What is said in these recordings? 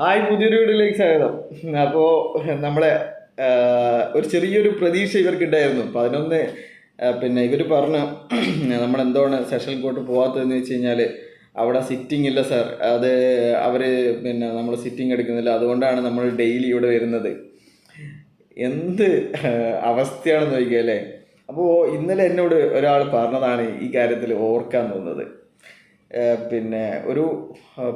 Hi പുതിയൊരു വീഡിയോയിലേക്ക് സ്വാഗതം. അപ്പോൾ നമ്മളെ ഒരു ചെറിയൊരു പ്രതീക്ഷ ഇവർക്കുണ്ടായിരുന്നു. പതിനൊന്ന് പിന്നെ ഇവർ പറഞ്ഞു നമ്മൾ എന്താണ് സെഷൻ കോട്ട് പോകാത്തതെന്ന് വെച്ച് കഴിഞ്ഞാൽ അവിടെ സിറ്റിംഗ് ഇല്ല സാർ അത് അവർ പിന്നെ നമ്മൾ സിറ്റിംഗ് എടുക്കുന്നില്ല. അതുകൊണ്ടാണ് നമ്മൾ ഡെയിലി ഇവിടെ വരുന്നത്. എന്ത് അവസ്ഥയാണെന്ന് ചോദിക്കുക അല്ലേ? അപ്പോൾ ഇന്നലെ എന്നോട് ഒരാൾ പറഞ്ഞതാണ് ഈ കാര്യത്തിൽ ഓർക്കാൻ തോന്നുന്നത്. പിന്നെ ഒരു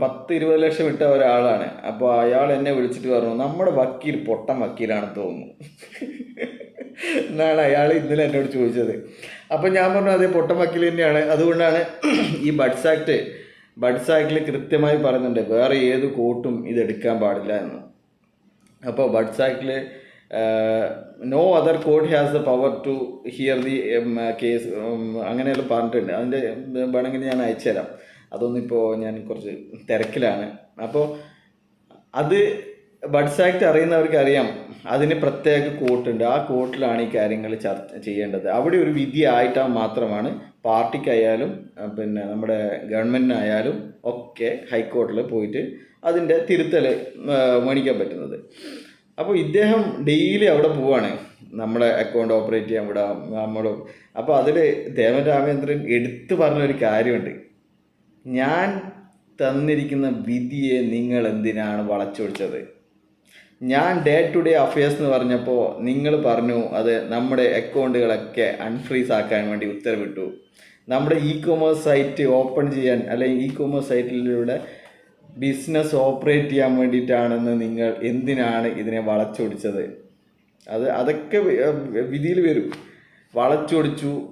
പത്ത് ഇരുപത് ലക്ഷം ഇട്ട ഒരാളാണ്. അപ്പോൾ അയാൾ എന്നെ വിളിച്ചിട്ട് പറഞ്ഞു നമ്മുടെ വക്കീൽ പൊട്ടൻ വക്കീലാണെന്ന് തോന്നുന്നു. എന്നാണ് അയാൾ ഇന്നലെ എന്നോട് ചോദിച്ചത്. അപ്പോൾ ഞാൻ പറഞ്ഞു അതേ പൊട്ടൻ വക്കീൽ തന്നെയാണ്. അതുകൊണ്ടാണ് ഈ ബഡ്സ് ആക്ട് ബഡ്സ് ആക്ടിൽ കൃത്യമായി പറയുന്നുണ്ട് വേറെ ഏത് കോട്ടും ഇതെടുക്കാൻ പാടില്ല എന്ന്. അപ്പോൾ buds ആക്ടിൽ no other court has the power to hear the case അങ്ങനെയെല്ലാം പറഞ്ഞിട്ടുണ്ട്. അതിന്റെ വേണമെങ്കിൽ ഞാൻ അയച്ചുതരാം അതൊന്നും ഇപ്പോൾ ഞാൻ കുറച്ച് തിരക്കിലാണ്. അപ്പോൾ അത് ബഡ്സ് ആക്ട് അറിയുന്നവർക്ക് അറിയാം. അതിന് പ്രത്യേക കോർട്ടുണ്ട്. ആ കോർട്ടിലാണ് ഈ കാര്യങ്ങൾ ചർച്ച ചെയ്യേണ്ടത്. അവിടെ ഒരു വിധി ആയിട്ടാൽ മാത്രമാണ് പാർട്ടിക്കായാലും പിന്നെ നമ്മുടെ ഗവൺമെന്റിനായാലും ഒക്കെ ഹൈക്കോർട്ടിൽ പോയിട്ട് അതിന്റെ തിരുത്തൽ മേടിക്കാൻ പറ്റുന്നത്. അപ്പോൾ ഇദ്ദേഹം ഡെയിലി അവിടെ പോവാണ്. നമ്മുടെ അക്കൗണ്ട് ഓപ്പറേറ്റ് ചെയ്യാൻ വിടാം നമ്മൾ അപ്പോൾ അതിൽ ദേവൻ രാമേന്ദ്രൻ എടുത്തു പറഞ്ഞൊരു കാര്യമുണ്ട്. ഞാൻ തന്നിരിക്കുന്ന വിധിയെ നിങ്ങൾ എന്തിനാണ് വളച്ചൊടിച്ചത്? ഞാൻ ഡേ ടു ഡേ അഫയേഴ്സ് എന്ന് പറഞ്ഞപ്പോൾ നിങ്ങൾ പറഞ്ഞു അത് നമ്മുടെ അക്കൗണ്ടുകളൊക്കെ അൺഫ്രീസ് ആക്കാൻ വേണ്ടി ഉത്തരവിട്ടു. നമ്മുടെ ഇ കൊമേഴ്സ് സൈറ്റ് ഓപ്പൺ ചെയ്യാൻ അല്ലെങ്കിൽ ഇ കൊമേഴ്സ് സൈറ്റിലൂടെ ബിസിനസ് ഓപ്പറേറ്റ് ചെയ്യാൻ വേണ്ടിയിട്ടാണെന്ന് നിങ്ങൾ എന്തിനാണ് ഇതിനെ വളച്ചൊടിച്ചത്? അത് അതൊക്കെ വിധിയിൽ വരും. വളച്ചൊടിച്ചു.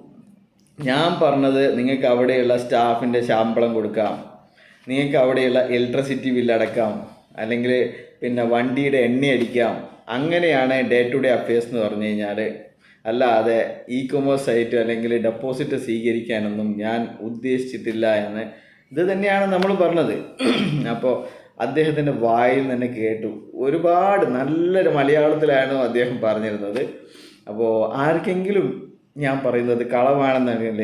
ഞാൻ പറഞ്ഞത് നിങ്ങൾക്ക് അവിടെയുള്ള സ്റ്റാഫിന്റെ ശമ്പളം കൊടുക്കാം. നിങ്ങൾക്ക് അവിടെയുള്ള ഇലക്ട്രിസിറ്റി ബില്ല് അടക്കാം. അല്ലെങ്കിൽ പിന്നെ വണ്ടിയുടെ എണ്ണ അടിക്കാം. അങ്ങനെയാണ് ഡേ ടു ഡേ അഫയേഴ്സ് എന്ന് പറഞ്ഞു കഴിഞ്ഞാൽ അല്ലാതെ ഇ കൊമേഴ്സ് സൈറ്റ് അല്ലെങ്കിൽ ഡെപ്പോസിറ്റ് സ്വീകരിക്കാനൊന്നും ഞാൻ ഉദ്ദേശിച്ചിട്ടില്ല എന്ന് ഇത് തന്നെയാണ് നമ്മൾ പറഞ്ഞത്. അപ്പോൾ അദ്ദേഹത്തിന്റെ വായിൽ തന്നെ കേട്ടു. ഒരുപാട് നല്ലൊരു മലയാളത്തിലാണ് അദ്ദേഹം പറഞ്ഞിരുന്നത്. അപ്പോൾ ആർക്കെങ്കിലും ഞാൻ പറയുന്നത് കളവാണെന്നുണ്ടെങ്കിൽ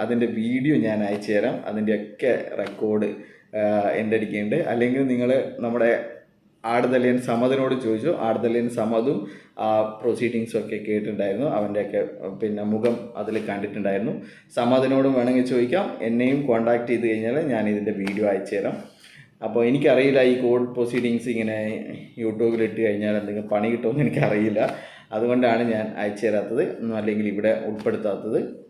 അതിന്റെ വീഡിയോ ഞാൻ അയച്ചു തരാം അതിന്റെയൊക്കെ റെക്കോർഡ് എന്റെ അടിക്കുന്നുണ്ട് അല്ലെങ്കിൽ നിങ്ങൾ നമ്മുടെ ആടുതലിയൻ സമതിനോട് ചോദിച്ചു. ആടുതലിയൻ സമതും ആ പ്രൊസീഡിങ്സും ഒക്കെ കേട്ടിട്ടുണ്ടായിരുന്നു. അവന്റെയൊക്കെ പിന്നെ മുഖം അതിൽ കണ്ടിട്ടുണ്ടായിരുന്നു. സമതിനോടും വേണമെങ്കിൽ ചോദിക്കാം. എന്നെയും കോണ്ടാക്ട് ചെയ്ത് കഴിഞ്ഞാൽ ഞാൻ ഇതിന്റെ വീഡിയോ അയച്ചു തരാം. അപ്പോൾ എനിക്കറിയില്ല ഈ കോഡ് പ്രൊസീഡിങ്സ് ഇങ്ങനെ യൂട്യൂബിൽ ഇട്ട് കഴിഞ്ഞാൽ എന്തെങ്കിലും പണി കിട്ടുമെന്ന് എനിക്കറിയില്ല. അതുകൊണ്ടാണ് ഞാൻ അയച്ചു തരാത്തത്. അല്ലെങ്കിൽ ഇവിടെ ഉൾപ്പെടുത്താത്തത്.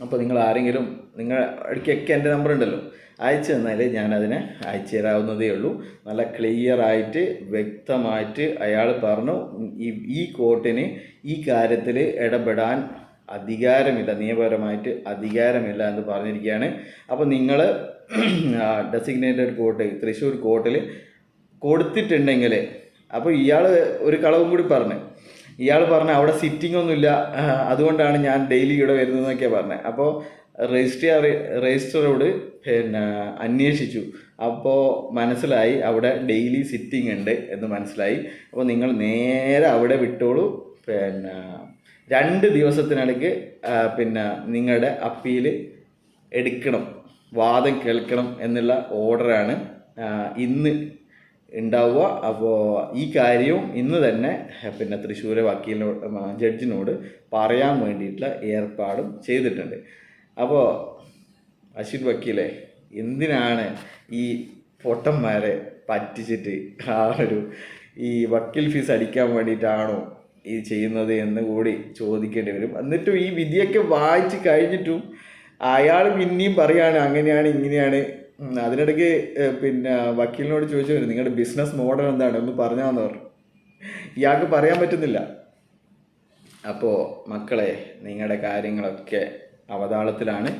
അപ്പോൾ നിങ്ങൾ ആരെങ്കിലും നിങ്ങൾ ഇടയ്ക്കൊക്കെ എന്റെ നമ്പർ ഉണ്ടല്ലോ. അയച്ചു തന്നാൽ ഞാനതിനെ അയച്ചു തരാവുന്നതേ ഉള്ളൂ. നല്ല ക്ലിയറായിട്ട് വ്യക്തമായിട്ട് അയാൾ പറഞ്ഞു ഈ ഈ കോർട്ടിന് ഈ കാര്യത്തിൽ ഇടപെടാൻ അധികാരമില്ല നിയമപരമായിട്ട് അധികാരമില്ല എന്ന് പറഞ്ഞിരിക്കുകയാണ്. അപ്പോൾ നിങ്ങൾ ഡെസിഗ്നേറ്റഡ് കോർട്ട് തൃശ്ശൂർ കോർട്ടിൽ കൊടുത്തിട്ടുണ്ടെങ്കിൽ അപ്പോൾ ഇയാൾ ഒരു കളവും കൂടി പറഞ്ഞു. ഇയാൾ പറഞ്ഞ അവിടെ സിറ്റിംഗ് ഒന്നുമില്ല. അതുകൊണ്ടാണ് ഞാൻ ഡെയിലി ഇവിടെ വരുന്നതെന്നൊക്കെ പറഞ്ഞത് അപ്പോൾ രജിസ്ട്രാർ രജിസ്റ്ററോട് പിന്നെ അന്വേഷിച്ചു. അപ്പോൾ മനസ്സിലായി അവിടെ ഡെയിലി സിറ്റിംഗ് ഉണ്ട് എന്ന് മനസ്സിലായി. അപ്പോൾ നിങ്ങൾ നേരെ അവിടെ വിട്ടോളൂ. പിന്നെ രണ്ട് ദിവസത്തിനിടയ്ക്ക് പിന്നെ നിങ്ങളുടെ അപ്പീൽ എടുക്കണം. വാദം കേൾക്കണം എന്നുള്ള ഓർഡറാണ് ഇന്ന് ഉണ്ടാവുക. അപ്പോൾ ഈ കാര്യവും ഇന്ന് തന്നെ പിന്നെ തൃശ്ശൂരെ വക്കീലിനോട് ജഡ്ജിനോട് പറയാൻ വേണ്ടിയിട്ടുള്ള ഏർപ്പാടും ചെയ്തിട്ടുണ്ട്. അപ്പോൾ അശ്വിൻ വക്കീലെ എന്തിനാണ് ഈ പൊട്ടന്മാരെ പറ്റിച്ചിട്ട് ആ ഒരു ഈ വക്കീൽ ഫീസ് അടിക്കാൻ വേണ്ടിയിട്ടാണോ ഇത് ചെയ്യുന്നത് എന്ന് കൂടി ചോദിക്കേണ്ടി വരും. എന്നിട്ടും ഈ വിധിയൊക്കെ വായിച്ച് കഴിഞ്ഞിട്ടും അയാൾ പിന്നെയും പറയാണ് അങ്ങനെയാണ് ഇങ്ങനെയാണ് അതിനിടയ്ക്ക് പിന്നെ വക്കീലിനോട് ചോദിച്ചു നിങ്ങളുടെ ബിസിനസ് മോഡൽ എന്താണ്? ഒന്ന് പറഞ്ഞാന്ന് പറഞ്ഞു. ഇയാൾക്ക് പറയാൻ പറ്റുന്നില്ല. അപ്പോൾ മക്കളെ നിങ്ങളുടെ കാര്യങ്ങളൊക്കെ അവതാളത്തിലാണ്.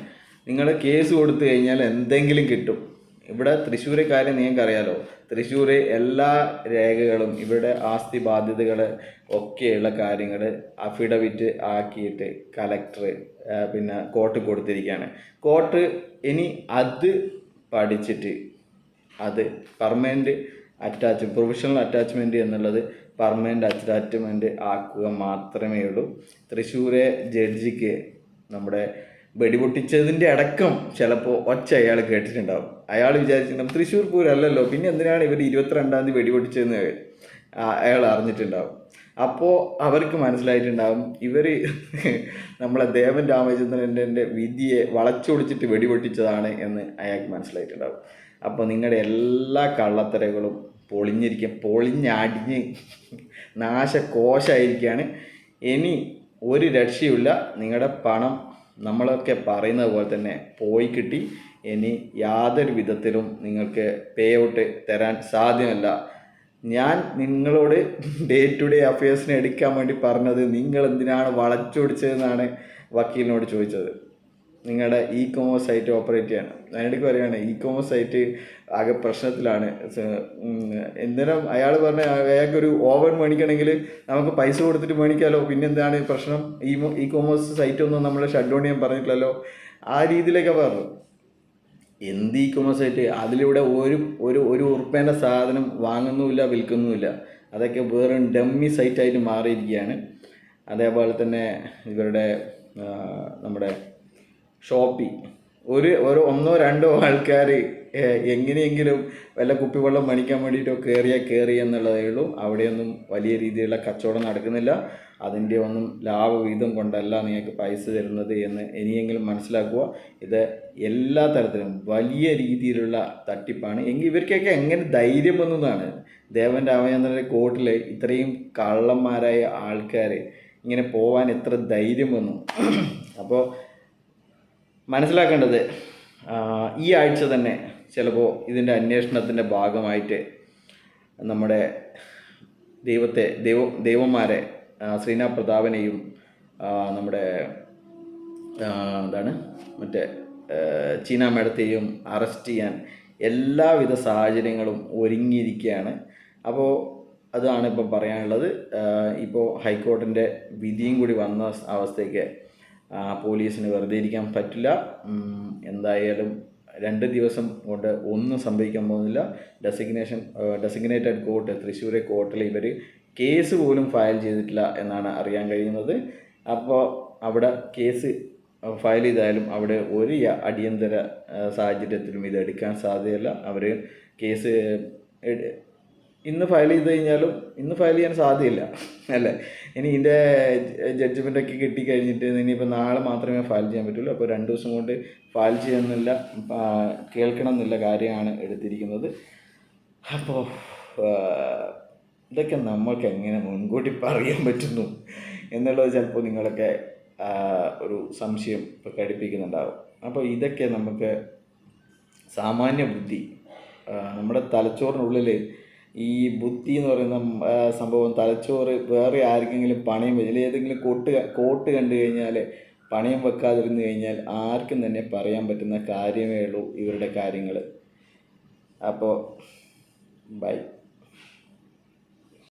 നിങ്ങൾ കേസ് കൊടുത്തു കഴിഞ്ഞാൽ എന്തെങ്കിലും കിട്ടും. ഇവിടെ തൃശ്ശൂരെ കാര്യം നിങ്ങൾക്ക് അറിയാലോ. തൃശ്ശൂർ എല്ലാ രേഖകളും ഇവരുടെ ആസ്തി ബാധ്യതകൾ ഒക്കെയുള്ള കാര്യങ്ങൾ അഫിഡവിറ്റ് ആക്കിയിട്ട് കലക്ടർ പിന്നെ കോർട്ട് കൊടുത്തിരിക്കുകയാണ്. കോർട്ട് ഇനി അത് പഠിച്ചിട്ട് അത് പെർമനന്റ് അറ്റാച്ച് പ്രൊഫഷണൽ അറ്റാച്ച്മെന്റ് എന്നുള്ളത് പെർമനന്റ് അറ്റാച്ച്മെന്റ് ആക്കുക മാത്രമേ ഉള്ളൂ. തൃശ്ശൂരെ ജഡ്ജിക്ക് നമ്മുടെ വെടിപൊട്ടിച്ചതിന്റെ അടക്കം ചിലപ്പോൾ ഒച്ച അയാൾ കേട്ടിട്ടുണ്ടാവും. അയാൾ വിചാരിച്ചിട്ടുണ്ടാവും തൃശ്ശൂർ പൂരല്ലല്ലോ പിന്നെ എന്തിനാണ് ഇവർ ഇരുപത്തിരണ്ടാം തീയതി വെടിപൊട്ടിച്ചതെന്ന് അയാൾ അറിഞ്ഞിട്ടുണ്ടാവും. അപ്പോൾ അവർക്ക് മനസ്സിലായിട്ടുണ്ടാകും ഇവർ നമ്മളെ ദേവൻ രാമചന്ദ്രന്റെ വിധിയെ വളച്ചൊടിച്ചിട്ട് വെടിപൊട്ടിച്ചതാണ് എന്ന് അയാൾക്ക് മനസ്സിലായിട്ടുണ്ടാകും അപ്പോൾ നിങ്ങളുടെ എല്ലാ കള്ളത്തരകളും പൊളിഞ്ഞിരിക്കും പൊളിഞ്ഞടിഞ്ഞ് നാശകോശമായിരിക്കുകയാണ്. ഇനി ഒരു രക്ഷയുമില്ല. നിങ്ങളുടെ പണം നമ്മളൊക്കെ പറയുന്നത് പോലെ തന്നെ പോയി കിട്ടി. ഇനി യാതൊരു വിധത്തിലും നിങ്ങൾക്ക് പേ ഔട്ട് തരാൻ സാധ്യമല്ല. ഞാൻ നിങ്ങളോട് ഡേ ടു ഡേ അഫയേഴ്സിനെ എടുക്കാൻ വേണ്ടി പറഞ്ഞത് നിങ്ങൾ എന്തിനാണ് വളച്ചൊടിച്ചതെന്നാണ് വക്കീലിനോട് ചോദിച്ചത്. നിങ്ങളുടെ ഇ കോമേഴ്സ് സൈറ്റ് ഓപ്പറേറ്റ് ചെയ്യണം അതിനിടയ്ക്ക് പറയുകയാണ് ഇ കോമേഴ്സ് സൈറ്റ് ആകെ പ്രശ്നത്തിലാണ്. എന്തിനും അയാൾ പറഞ്ഞ അയാൾക്കൊരു ഓവൻ മേടിക്കണമെങ്കിൽ നമുക്ക് പൈസ കൊടുത്തിട്ട് മേടിക്കാമല്ലോ പിന്നെ എന്താണ് പ്രശ്നം? ഈ ഇ കോമേഴ്സ് സൈറ്റ് ഒന്നും നമ്മൾ ഷട്ട് ഡൗൺ ചെയ്യാൻ പറഞ്ഞിട്ടില്ലല്ലോ? ആ രീതിയിലൊക്കെ പറഞ്ഞു. എന്ത് ഇ കൊമേഴ്സ് ആയിട്ട് അതിലൂടെ ഒരു ഒരു ഒരു ഉറുപ്പേന്റെ സാധനം വാങ്ങുന്നുമില്ല വിൽക്കുന്നുമില്ല. അതൊക്കെ വേറെ ഡമ്മി സൈറ്റായിട്ട് മാറിയിരിക്കുകയാണ്. അതേപോലെ തന്നെ ഇവരുടെ നമ്മുടെ ഷോപ്പി ഒരു ഒരു ഒന്നോ രണ്ടോ ആൾക്കാർ എങ്ങനെയെങ്കിലും വല്ല കുപ്പിവെള്ളം മണിക്കാൻ വേണ്ടിയിട്ടോ കയറിയാൽ കയറി എന്നുള്ളതേ ഉള്ളൂ. അവിടെയൊന്നും വലിയ രീതിയിലുള്ള കച്ചവടം നടക്കുന്നില്ല. അതിന്റെ ഒന്നും ലാഭവിഹിതം കൊണ്ടല്ല നിങ്ങൾക്ക് പൈസ തരുന്നത് എന്ന് ഇനിയെങ്കിലും മനസ്സിലാക്കുക. ഇത് എല്ലാ തരത്തിലും വലിയ രീതിയിലുള്ള തട്ടിപ്പാണ്. എങ്കിൽ ഇവർക്കൊക്കെ എങ്ങനെ ധൈര്യം വന്നതാണ്? ദേവൻ രാമചന്ദ്രന്റെ കോർട്ടിൽ ഇത്രയും കള്ളന്മാരായ ആൾക്കാർ ഇങ്ങനെ പോവാൻ എത്ര ധൈര്യം വന്നു? അപ്പോൾ മനസ്സിലാക്കേണ്ടത് ഈ ആഴ്ച തന്നെ ചിലപ്പോൾ ഇതിന്റെ അന്വേഷണത്തിന്റെ ഭാഗമായിട്ട് നമ്മുടെ ദൈവത്തെ ദൈവ ദൈവന്മാരെ ആ, ശ്രീനാഥ് പ്രതാപനെയും നമ്മുടെ എന്താണ് മറ്റേ ചീന മേഡത്തെയും അറസ്റ്റ് ചെയ്യാൻ എല്ലാവിധ സാഹചര്യങ്ങളും ഒരുങ്ങിയിരിക്കുകയാണ്. അപ്പോൾ അതാണ് ഇപ്പം പറയാനുള്ളത്. ഇപ്പോൾ ഹൈക്കോടതിന്റെ വിധിയും കൂടി വന്ന അവസ്ഥയ്ക്ക് പോലീസിന് വെറുതെ ഇരിക്കാൻ പറ്റില്ല. എന്തായാലും രണ്ട് ദിവസം കൊണ്ട് ഒന്നും സംഭവിക്കാൻ പോകുന്നില്ല. ഡെസിഗ്നേഷൻ ഡെസിഗ്നേറ്റഡ് കോർട്ട് തൃശ്ശൂരെ കോർട്ടിൽ ഇവർ കേസ് പോലും ഫയൽ ചെയ്തിട്ടില്ല എന്നാണ് അറിയാൻ കഴിയുന്നത്. അപ്പോൾ അവിടെ കേസ് ഫയൽ ചെയ്താലും അവിടെ ഒരു അടിയന്തര സാഹചര്യത്തിലും ഇത് എടുക്കാൻ സാധ്യതയല്ല. അവർ കേസ് ഇന്ന് ഫയൽ ചെയ്ത് കഴിഞ്ഞാലും ഇന്ന് ഫയൽ ചെയ്യാൻ സാധ്യമല്ല അല്ലേ? ഇനി ഇതിന്റെ ജഡ്ജ്മെന്റൊക്കെ കിട്ടിക്കഴിഞ്ഞിട്ട് ഇനിയിപ്പോൾ നാളെ മാത്രമേ ഫയൽ ചെയ്യാൻ പറ്റുള്ളൂ. അപ്പോൾ രണ്ട് ദിവസം കൊണ്ട് ഫയൽ ചെയ്യുന്നില്ല കേൾക്കണം എന്നുള്ള കാര്യമാണ് എടുത്തിരിക്കുന്നത്. അപ്പോൾ ഇതൊക്കെ നമ്മൾക്ക് എങ്ങനെ മുൻകൂട്ടി പറയാൻ പറ്റുന്നു എന്നുള്ളത് ചിലപ്പോൾ നിങ്ങളൊക്കെ ഒരു സംശയം പ്രകടിപ്പിക്കുന്നുണ്ടാവും. അപ്പോൾ ഇതൊക്കെ നമുക്ക് സാമാന്യ ബുദ്ധി നമ്മുടെ തലച്ചോറിനുള്ളിൽ ഈ ബുദ്ധി എന്ന് പറയുന്ന സംഭവം തലച്ചോറ് വേറെ ആർക്കെങ്കിലും പണയം വെച്ചാൽ ഏതെങ്കിലും കോട്ട് കോട്ട് കണ്ടു കഴിഞ്ഞാൽ പണയം വെക്കാതിരുന്നു കഴിഞ്ഞാൽ ആർക്കും തന്നെ പറയാൻ പറ്റുന്ന കാര്യമേ ഉള്ളൂ ഇവരുടെ കാര്യങ്ങൾ അപ്പോൾ ബൈ.